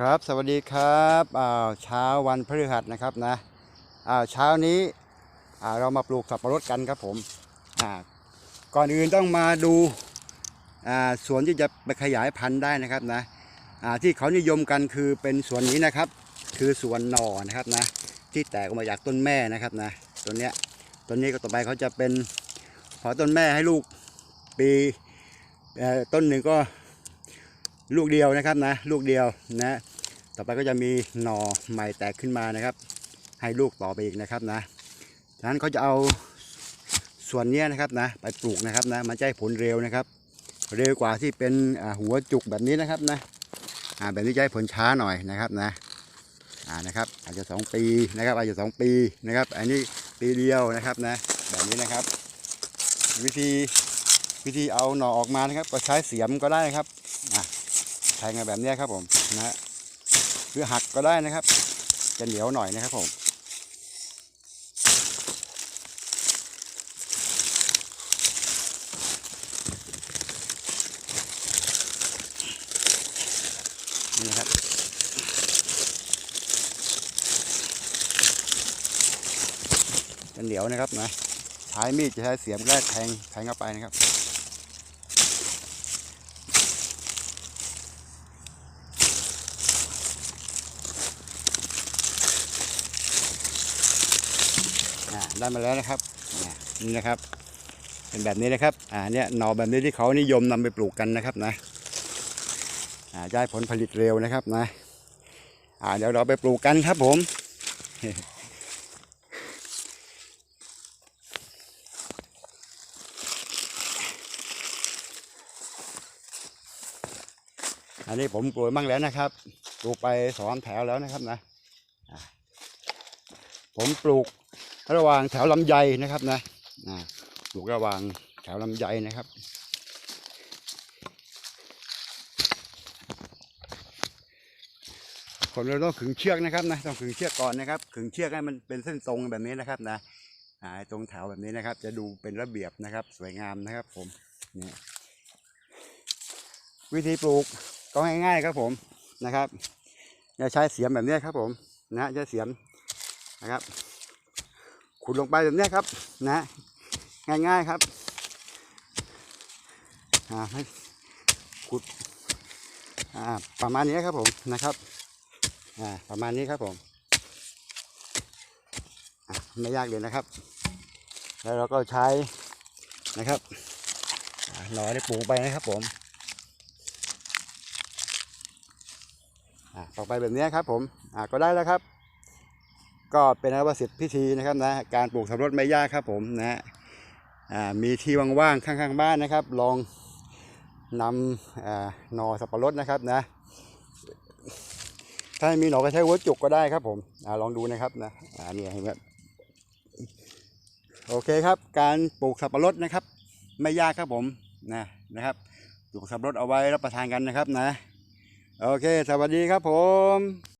ครับสวัสดีครับอ่าวเช้าวันพฤหัสนะครับนะอ่าวเช้านี้อ่าเรามาปลูกสับปะรดกันครับผมอ่าก่อนอื่นต้องมาดูอ่าสวนที่จะไปขยายพันธุ์ได้นะครับนะอ่าที่เขานิยมกันคือเป็นสวนนี้นะครับ คือสวนหน่อนะครับนะที่แตกออกมาจากต้นแม่นะครับนะต้นเนี้ยต้นนี้ก็ต่อไปเขาจะเป็นพอต้นแม่ให้ลูกปีต้นหนึ่งก็ ลูกเดียวนะครับนะ ลูกเดียวนะ ต่อไปก็จะมีหน่อใหม่แตกขึ้นมานะครับ ให้ลูกต่อไปอีกนะครับนะฉะนั้นเขาจะเอาส่วนนี้นะครับนะ ไปปลูกนะครับนะ มันจะให้ผลเร็วนะครับ เร็วกว่าที่เป็นหัวจุกแบบนี้นะครับนะอ่าแบบนี้จะให้ผลช้าหน่อยนะครับนะอ่านะครับ อาจจะ 2 ปีนะครับอาจจะ 2 ปีนะครับ อันนี้ปีเดียวนะครับนะ แบบนี้นะครับ วิธีวิธีเอาหน่อออกมานะครับ ก็ใช้เสียมก็ได้นะครับ แทงกันแบบนี้ครับผมนะฮะหรือหักก็ได้นะครับ จะเหนียวหน่อยนะครับผมนี่นะครับจะเหนียวนะครับนะใช้มีดจะใช้เสียมแรกแทงแทงเข้าไปนะครับ ได้มาแล้วนะครับนี่นะครับ เป็นแบบนี้นะครับอ่าเนี่ยหน่อแบบนี้ที่เขานิยมนำไปปลูกกันนะครับนะอ่าได้ผลผลิตเร็วนะครับนะอ่าเดี๋ยวเราไปปลูกกันครับผมอันนี้ผมปลูกมั่งแล้วนะครับ ปลูกไปสองแถวแล้วนะครับนะ ผมปลูก ระหว่างแถวลำไยนะครับนะปลูกระหว่างแถวลำไยนะครับผมเราต้องขึงเชือกนะครับนะต้องขึงเชือกก่อนนะครับขึงเชือกให้มันเป็นเส้นตรงแบบนี้นะครับนะตรงแถวแบบนี้นะครับ จะดูเป็นระเบียบนะครับ สวยงามนะครับ ผมนี่วิธีปลูกก็ง่ายๆครับผมนะครับจะใช้เสียมแบบนี้ครับผมนะใช้เสียมนะครับ ขุดลงไปแบบนี้ครับ นะง่ายๆครับอ่าให้ขุดอ่าประมาณนี้ครับผมนะครับอ่าประมาณนี้ครับผมไม่ยากเลยนะครับ แล้วเราก็ใช้นะครับอ่าหน่อได้ปลูกไปนะครับผมอ่าต่อไปแบบนี้ครับผมอ่าก็ได้แล้วครับ ก็เป็นอันว่าเสร็จพิธีนะครับนะการปลูกสับปะรดไม่ยากครับผมนะมีที่ว่างๆข้างๆบ้านนะครับ ลองนำหน่อสับปะรดนะครับนะถ้าไม่มีหน่อก็ใช้หัวจุกก็ได้ครับผมอลองดูนะครับนะอ่านี่เห็นไหมโอเคครับ การปลูกสับปะรดนะครับ ไม่ยากครับผมนะนะครับปลูกสับปะรดเอาไว้รับประทานกันนะครับนะ โอเค สวัสดีครับผม